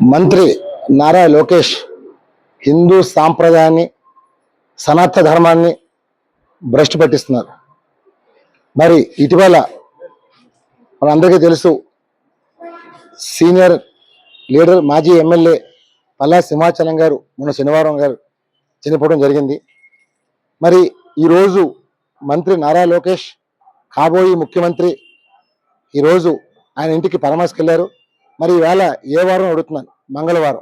మంత్రి నారా లోకేష్ హిందూ సాంప్రదాయాన్ని సనాతన ధర్మాన్ని భ్రష్టు పట్టిస్తున్నారు. మరి ఇటీవల మనందరికీ తెలుసు సీనియర్ లీడర్ మాజీ ఎమ్మెల్యే పల్లా సింహాచలం గారు మొన్న శనివారం గారు చనిపోవడం జరిగింది. మరి ఈరోజు మంత్రి నారా లోకేష్ కాబోయే ముఖ్యమంత్రి ఈరోజు ఆయన ఇంటికి పరామర్శకెళ్ళారు మరి ఈవేళ ఏ వారం అడుగుతున్నాను? మంగళవారం.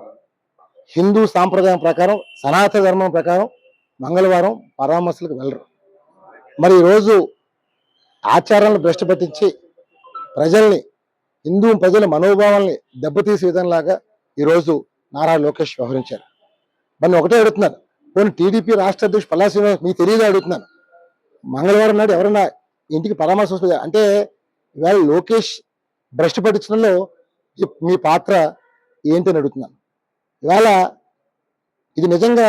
హిందూ సాంప్రదాయం ప్రకారం సనాతన ధర్మం ప్రకారం మంగళవారం పరామర్శలకు వెళ్ళరు. మరి ఈరోజు ఆచారాలను భ్రష్టు పట్టించి ప్రజల్ని హిందూ ప్రజల మనోభావాల్ని దెబ్బతీసే విధంలాగా ఈరోజు నారా లోకేష్ వ్యవహరించారు. మరి ఒకటే అడుగుతున్నాను. పోనీ టీడీపీ రాష్ట్ర అధ్యక్షుడు పల్లా మీకు తెలియదు అడుగుతున్నాను. మంగళవారం నాడు ఎవరైనా ఇంటికి పరామర్శ అంటే ఇవాళ లోకేష్ భ్రష్టు పట్టించడంలో మీ పాత్ర ఏంటని అడుగుతున్నాను. ఇవాళ ఇది నిజంగా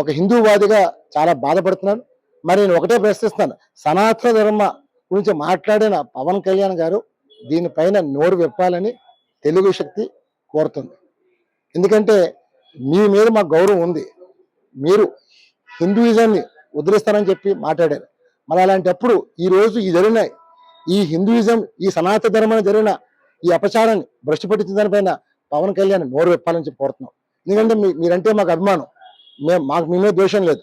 ఒక హిందూవాదిగా చాలా బాధపడుతున్నాను. మరి నేను ఒకటే ప్రశ్నిస్తాను సనాతన ధర్మ గురించి మాట్లాడిన పవన్ కళ్యాణ్ గారు దీనిపైన నోరు విప్పాలని తెలుగు శక్తి కోరుతుంది. ఎందుకంటే మీ మీద మా గౌరవం ఉంది. మీరు హిందూయిజాన్ని ఉద్ధరిస్తారని చెప్పి మాట్లాడారు. మరి అలాంటప్పుడు ఈరోజు ఈ జరిగిన ఈ హిందూయిజం ఈ సనాతన ధర్మం జరిగిన ఈ అపచారాన్ని భ్రష్టు పట్టించిన దానిపైన పవన్ కళ్యాణ్ నోరు విప్పాలని చెప్పి కోరుతున్నాం. ఎందుకంటే మీ- మీరంటే మాకు అభిమానం. మేము మాకు మేమే దోషం ద్వేషం లేదు.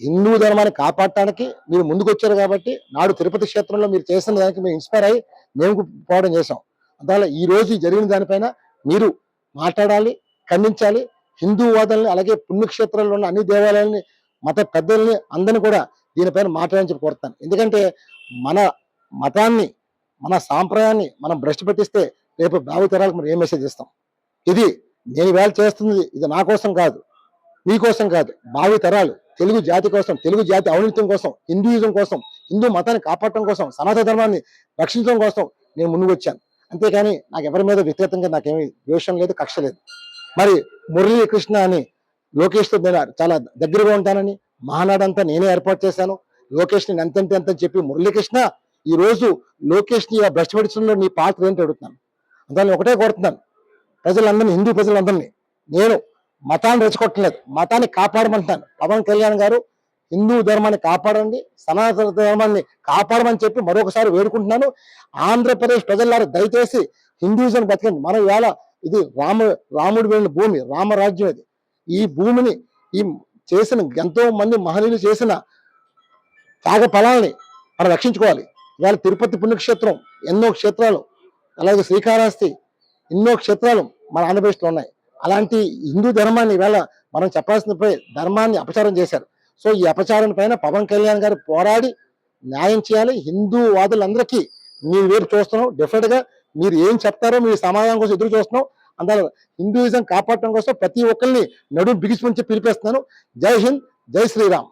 హిందూ ధర్మాన్ని కాపాడటానికి మీరు ముందుకు వచ్చారు కాబట్టి నాడు తిరుపతి క్షేత్రంలో మీరు చేసిన దానికి మేము ఇన్స్పైర్ అయ్యి మేము పోవడం చేసాం అందువల్ల ఈ రోజు జరిగిన దానిపైన మీరు మాట్లాడాలి ఖండించాలి. హిందూ వాదనని అలాగే పుణ్యక్షేత్రాల్లో ఉన్న అన్ని దేవాలయాల్ని మత పెద్దల్ని అందరిని కూడా దీనిపైన మాట్లాడని చెప్పి కోరుతాను ఎందుకంటే మన మతాన్ని మన సాంప్రదాయాన్ని మనం భ్రష్టు పెట్టిస్తే రేపు భావితరాలకు మనం ఏ మెసేజ్ ఇస్తాం? ఇది నేను వేళ చేస్తుంది ఇది నా కోసం కాదు మీకోసం కాదు భావితరాలు తెలుగు జాతి కోసం తెలుగు జాతి ఔన్నత్యం కోసం హిందూయిజం కోసం హిందూ మతాన్ని కాపాడటం కోసం సనాతన ధర్మాన్ని రక్షించడం కోసం నేను ముందుకు వచ్చాను. అంతేకాని నాకు ఎవరి మీద వ్యక్తిగతంగా నాకేమీ ద్వేషం లేదు కక్ష లేదు. మరి మురళీ కృష్ణ అని లోకేష్తో నేను చాలా దగ్గరగా ఉంటానని మహానాడంతా నేనే ఏర్పాటు చేశాను. లోకేష్ నేను ఎంతంటే ఎంత చెప్పి మురళీకృష్ణ ఈ రోజు లోకేష్ని భ్రష్టపడించడంలో నీ పాత్ర ఏంటి అడుగుతున్నాను? దాన్ని ఒకటే కోరుతున్నాను. ప్రజలందరినీ హిందూ ప్రజలందరినీ నేను మతాన్ని రెచ్చగొట్టలేదు. మతాన్ని కాపాడమంటున్నాను. పవన్ కళ్యాణ్ గారు హిందూ ధర్మాన్ని కాపాడండి సనాతన ధర్మాన్ని కాపాడమని చెప్పి మరొకసారి వేడుకుంటున్నాను. ఆంధ్రప్రదేశ్ ప్రజలారు దయచేసి హిందూజం బతకండి. మనం ఇవాళ ఇది రామ రాముడు వెళ్ళిన భూమి రామరాజ్యం ఇది. ఈ భూమిని ఈ చేసిన ఎంతో మంది మహనీయులు చేసిన త్యాగ ఫలాల్ని మనం రక్షించుకోవాలి. ఇవాళ తిరుపతి పుణ్యక్షేత్రం ఎన్నో క్షేత్రాలు అలాగే శ్రీకాళహస్తి ఎన్నో క్షేత్రాలు మన ఆంధ్రప్రదేశ్లో ఉన్నాయి. అలాంటి హిందూ ధర్మాన్ని ఇవాళ మనం చెప్పాల్సినపై ధర్మాన్ని అపచారం చేశారు. సో ఈ అపచారం పైన పవన్ కళ్యాణ్ గారు పోరాడి న్యాయం చేయాలి. హిందూ వాదులందరికీ మీ వేరు చూస్తున్నాం. డెఫినెట్గా మీరు ఏం చెప్తారో మీ సమాధానం కోసం ఎదురు చూస్తున్నాం. అందువల్ల హిందూయిజం కాపాడటం కోసం ప్రతి ఒక్కరిని నడుము బిగిసి చెప్పి పిలిపేస్తున్నాను. జై హింద్ జై శ్రీరామ్.